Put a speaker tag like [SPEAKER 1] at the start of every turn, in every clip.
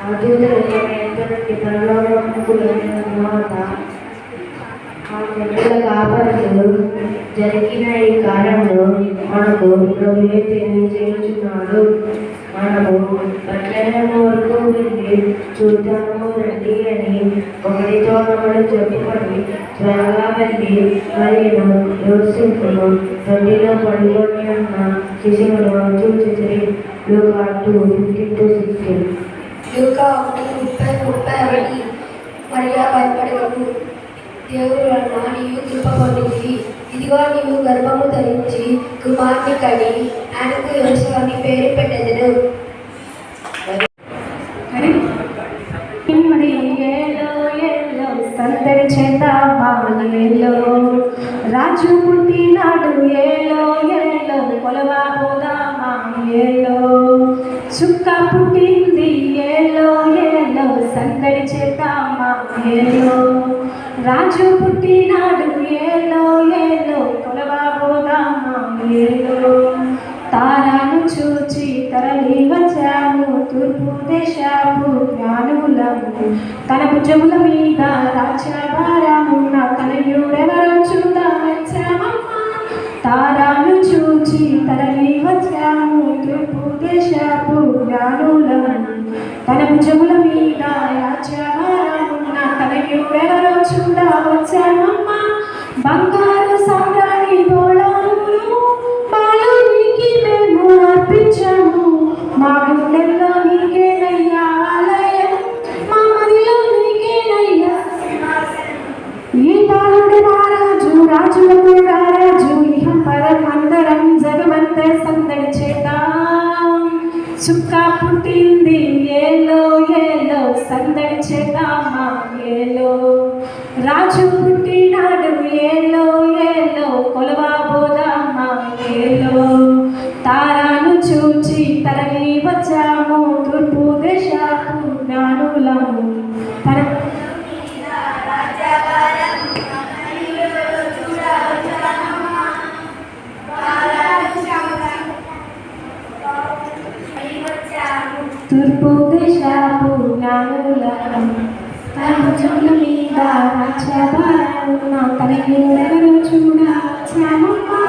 [SPEAKER 1] ఆ దూతలు ఎంతటి పరలోకముకు వెళ్ళిన ఆ గొర్రెల కాపరులు జరిగిన ఈ కాలంలో మనకు ప్రభువే తెలియజేస్తున్నాడు మనము పట్టణము వరకు వెళ్ళి చూద్దాము రండి అని ఒకరితో ఒకరు చెప్పుకొని త్వరగా వెళ్ళి మరియు యోసేపును తొట్టిలో పడుకొని ఉన్న శిశువును చూసి Luka two fifteen to sixteen
[SPEAKER 2] Luka ఒకటి ముప్పై ముప్పై ఒకటి మరియా భయపడకు దేవుడు అన్న నీవు కృప పొందింది. ఇదిగో నీవు గర్భము ధరించి కుమార్ని కడి ఆయనకు యేసు అని పేరు పెట్టెదను.
[SPEAKER 3] మరి ఏలో ఏలో రాజు పుట్టినాడు ఏ రాజు పుట్టినాడు ఏలో ఏలో కొలవా ఏలో తారాను చూచి తరలి వచ్చాము తూర్పు దేశపు జ్ఞానులము. తన భుజముల మీద రాజ్యభారమున్న తనయుడెవరో చూడా తారాను చూచి తరలి వచ్చాము తూర్పు దేశపు జ్ఞానులము. తన భుజముల మీద రాజ్యభారమున్న తనయుడెవరో చూడా వచ్చామమ్మా బంగారు సామ్రాణి గోళాలు బాలునికి మేము అర్పించాము. మా గుండెల్లో నీకేనయ్యా ఆలయం. మా మదిలో నీకేనయ్యా. ఈ బాలుడి మహారాజు రాజులకు రారాజు ఇహం పరం అందరం జగమంత సందడి చేద్దాం. చుక్క పుట్టింది ఏలో ఏలో సందడి చేద్దామా ఏలో. రాజు మీద చూడ వచ్చామమ్మా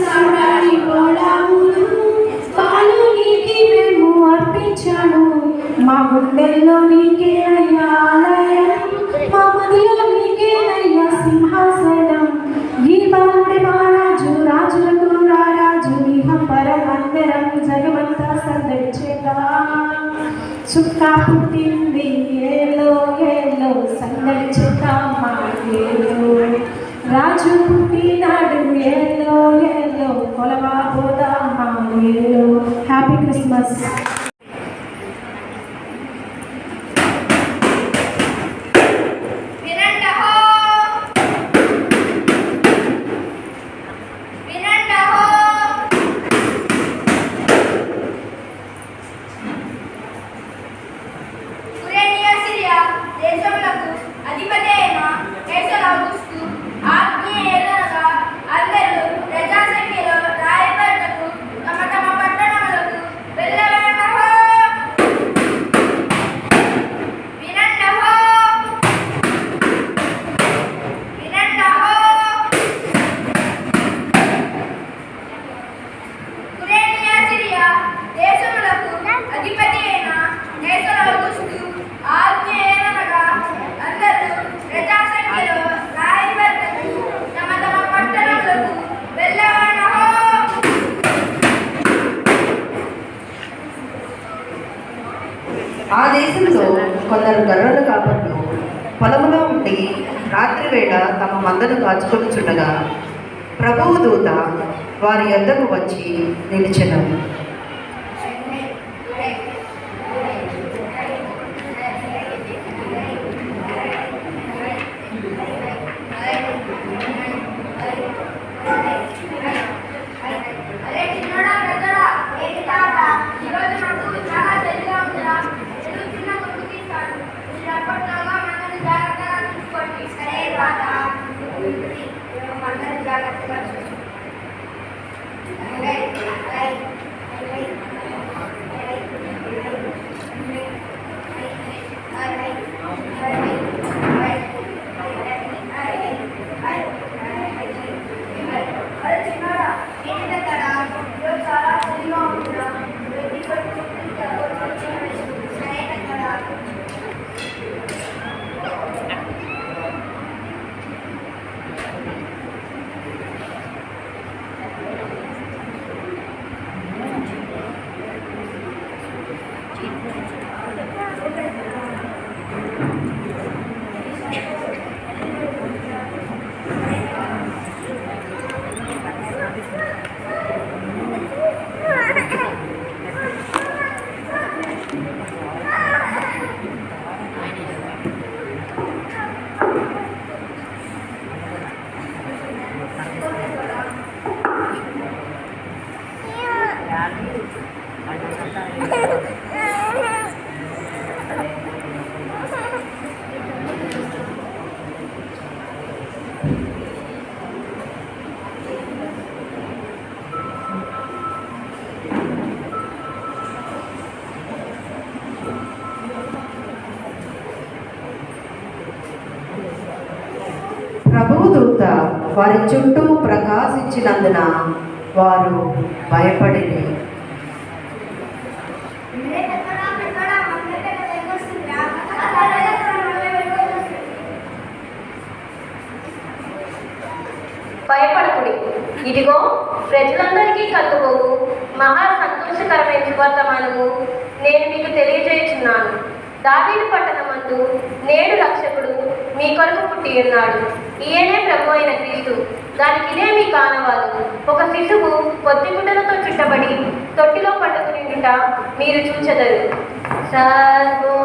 [SPEAKER 3] సామ్రాణి గోళాములు మేము అర్పించాము మా గుండెల్లో నీకే అయ్యా ఆలయం మా మదిలో నీకే అయ్యా సింహాసనం ఈ మహారాజు రాజులకు రారాజు ఇహ పరమందరం జగమంతా సందడి చుక్క పుట్టింది ఏలో ఏ సందడి చేద్దామా? ఏలో రాజు పుట్టినాడు ఏలో ఏలో కొలవా పోదామా ఏలో హ్యాపీ క్రిస్మస్
[SPEAKER 4] దేశంలో కొందరు గర్రలు కాబట్టి పొలములో ఉండి రాత్రి వేళ తమ మందను కాచుకొనుచుండగా ప్రభువు దూత వారి యొద్దకు వచ్చి నిలిచెను. Thank you. వారి చుట్టూ ప్రకాశించినందున వారు భయపడి
[SPEAKER 5] భయపడకుడి. ఇదిగో ప్రజలందరికీ కలుగుబోవు మహా సంతోషకరమైన వర్తమానము నేను మీకు తెలియజేయుచున్నాను. దావీదు పట్టణమందు నేడు రక్షకుడు మీ కొరకు పుట్టి ఉన్నాడు. ఈయనే ప్రభు అయిన క్రీస్తు. దానికి ఇదే మీ కానవాలు ఒక శిశువు పొత్తిగుడ్డలతో చుట్టబడి తొట్టిలో పట్టుకుని మీరు చూచెదరు. సర్వో